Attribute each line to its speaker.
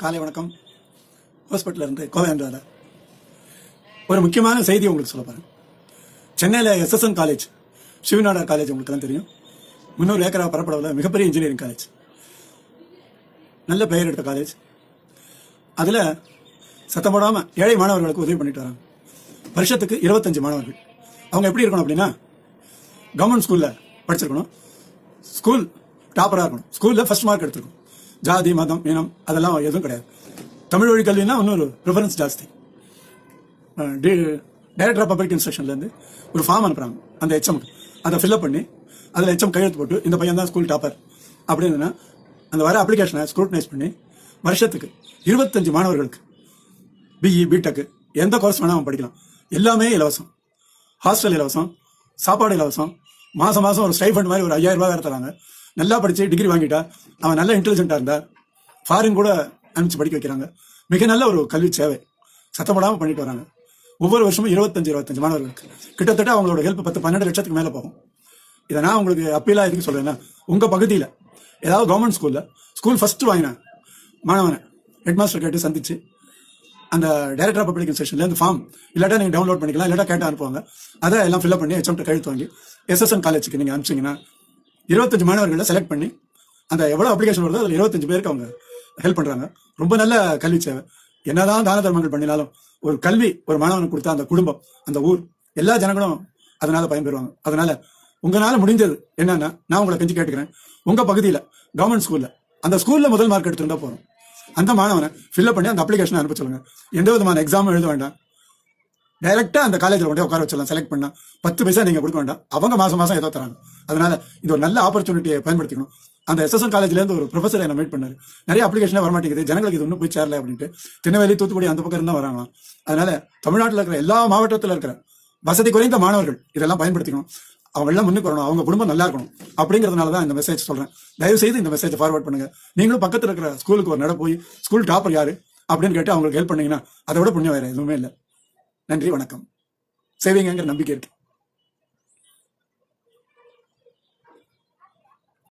Speaker 1: காலை வணக்கம். ஹாஸ்பிட்டல்ல இருந்து கோவை ஒரு முக்கியமான செய்தி உங்களுக்கு சொல்ல போகிறேன் சென்னையில் எஸ்எஸ்என் காலேஜ் சிவநாடார் காலேஜ் உங்களுக்கு எல்லாம் தெரியும். முந்நூறு ஏக்கரா பரப்பளவில் மிகப்பெரிய இன்ஜினியரிங் காலேஜ் நல்ல பெயர் எடுத்த காலேஜ் அதில் சத்தம் போடாம ஏழை மாணவர்களுக்கு உதவி பண்ணிட்டு வராங்க. வருஷத்துக்கு இருபத்தஞ்சு மாணவர்கள். அவங்க எப்படி இருக்கணும் அப்படின்னா கவர்மெண்ட் ஸ்கூலில் படிச்சிருக்கணும். ஸ்கூல் டாப்பராக இருக்கணும். ஸ்கூலில் ஃபர்ஸ்ட் மார்க் எடுத்துருக்கணும். ஜாதி மதம் இனம் அதெல்லாம் எதுவும் கிடையாது. தமிழ் வழி கல்வினா இன்னொரு ப்ரிஃபரன்ஸ் ஜாஸ்தி. டைரக்டர் ஆஃப் பப்ளிக் இன்ஸ்ட்ரக்ஷன்லேருந்து ஒரு ஃபார்ம் அனுப்புகிறாங்க அந்த எச்எம் அதை ஃபில்அப் பண்ணி அதில் எச்எம் கையெழுத்து போட்டு இந்த பையன் தான் ஸ்கூல் டாப்பர் அப்படின்னா அந்த வர அப்ளிகேஷனை ஸ்க்ரூட்டனைஸ் பண்ணி வருஷத்துக்கு இருபத்தஞ்சு மாணவர்களுக்கு பிஇ பிடெக்கு எந்த கோர்ஸ் வேணால் அவன் படிக்கலாம். எல்லாமே இலவசம். ஹாஸ்டல் இலவசம் சாப்பாடு இலவசம் மாதம் மாதம் ஒரு ஸ்டைஃபண்ட் மாதிரி ஒரு ஐயாயிரம் ரூபாய் வேறு தராங்க. நல்லா படிச்சு டிகிரி வாங்கிட்டா அவன் நல்ல இன்டெலிஜென்ட்டா இருந்தா ஃபாரின் கூட அனுப்பிச்சு படிக்க வைக்கிறாங்க. மிக நல்ல ஒரு கல்வி சேவை. சத்தப்படாமல் பண்ணிட்டு வராங்க. ஒவ்வொரு வருஷமும் இருபத்தஞ்சு இருபத்தஞ்சு மாணவர்களுக்கு. கிட்டத்தட்ட அவங்களோட ஹெல்ப் பத்து பன்னெண்டு லட்சத்துக்கு மேலே போகும். இதை நான் உங்களுக்கு அப்பீலா எதுக்கு சொல்றேன்னா உங்க பகுதியில் ஏதாவது கவர்மெண்ட் ஸ்கூல்ல ஸ்கூல் ஃபர்ஸ்ட் வாங்கினேன் மாணவனை ஹெட்மாஸ்டர் கேட்டு சந்திச்சு அந்த டைரக்டர் ஆஃப் பப்ளிக் இன்ஸ்ட்ரக்ஷன்ல ஃபார்ம் இல்லாட்டா நீங்க டவுன்லோட் பண்ணிக்கலாம் இல்லாட்டா கேட்டு அனுப்புவாங்க. அதை எல்லாம் ஃபில்அப் பண்ணி HM ஹெச்எம் கழுத்து வாங்கி எஸ்எஸ்என் காலேஜுக்கு நீங்க அனுப்பிச்சிங்கன்னா இருபத்தஞ்சு மாணவர்களை செலக்ட் பண்ணி அந்த எவ்வளவு அப்ளிகேஷன் வருதோ அதுல இருபத்தஞ்சு பேருக்கு அவங்க ஹெல்ப் பண்றாங்க. ரொம்ப நல்ல கல்வி சேவை. என்னதான் தான தர்மங்கள் பண்ணினாலும் ஒரு கல்வி ஒரு மாணவனுக்கு கொடுத்தா அந்த குடும்பம் அந்த ஊர் எல்லா ஜனங்களும் அதனால பயன்பெறுவாங்க. அதனால உங்களால முடிஞ்சது என்னன்னா நான் உங்களை கெஞ்சி கேட்டுக்கிறேன். உங்க பகுதியில கவர்மெண்ட் ஸ்கூல்ல அந்த ஸ்கூல்ல முதல் மார்க் எடுத்துருந்தா போறோம் அந்த மாணவனை ஃபில்அப் பண்ணி அந்த அப்ளிகேஷன் அனுப்ப சொல்லுங்க. எந்த விதமான எக்ஸாமும் எழுத வேண்டாம். டைரக்டா அந்த காலேஜ்ல கொண்டே உட்கார வச்சிடலாம். செலக்ட் பண்ணா பத்து பைசா நீங்க கொடுக்க வேண்டாம். அவங்க மாசம் மாசம் ஏதோ தராங்க. அதனால இது ஒரு நல்ல ஆப்பர்ச்சுனிட்டியை பயன்படுத்திக்கணும். அந்த எஸ்எஸ்என் காலேஜ்ல இருந்து ஒரு ப்ரொஃபஸர் என்ன மீட் பண்ணாரு. நிறைய அப்ளிகேஷனே வரமாட்டேங்குது. ஜனங்களுக்கு இது ஒன்றும் போய் சேரல அப்படின்ட்டு. திருநெல்வேலி தூத்துக்குடி அந்த பக்கம் இருந்தா வராங்களாம். அதனால தமிழ்நாட்டில் இருக்கிற எல்லா மாவட்டத்தில் இருக்கிற வசதி குறைந்த மாணவர்கள் இதெல்லாம் பயன்படுத்திக்கணும். அவங்க எல்லாம் முன்னுக்கு வரணும். அவங்க குடும்பம் நல்லா இருக்கணும். அப்படிங்கறதுனால தான் இந்த மெசேஜ் சொல்றேன். தயவு செய்து இந்த மெசேஜ் ஃபார்வர்ட் பண்ணுங்க. நீங்களும் பக்கத்தில் இருக்கிற ஸ்கூலுக்கு ஒரு நட போய் ஸ்கூல் டாப்பர் யாரு? அப்படின்னு கேட்டு அவங்களுக்கு ஹெல்ப் பண்ணீங்கன்னா அதை விட புண்ணியம் வேற எதுவுமே இல்லை. நன்றி வணக்கம். சேவிங்கங்கிற நம்பிக்கை இருக்கு.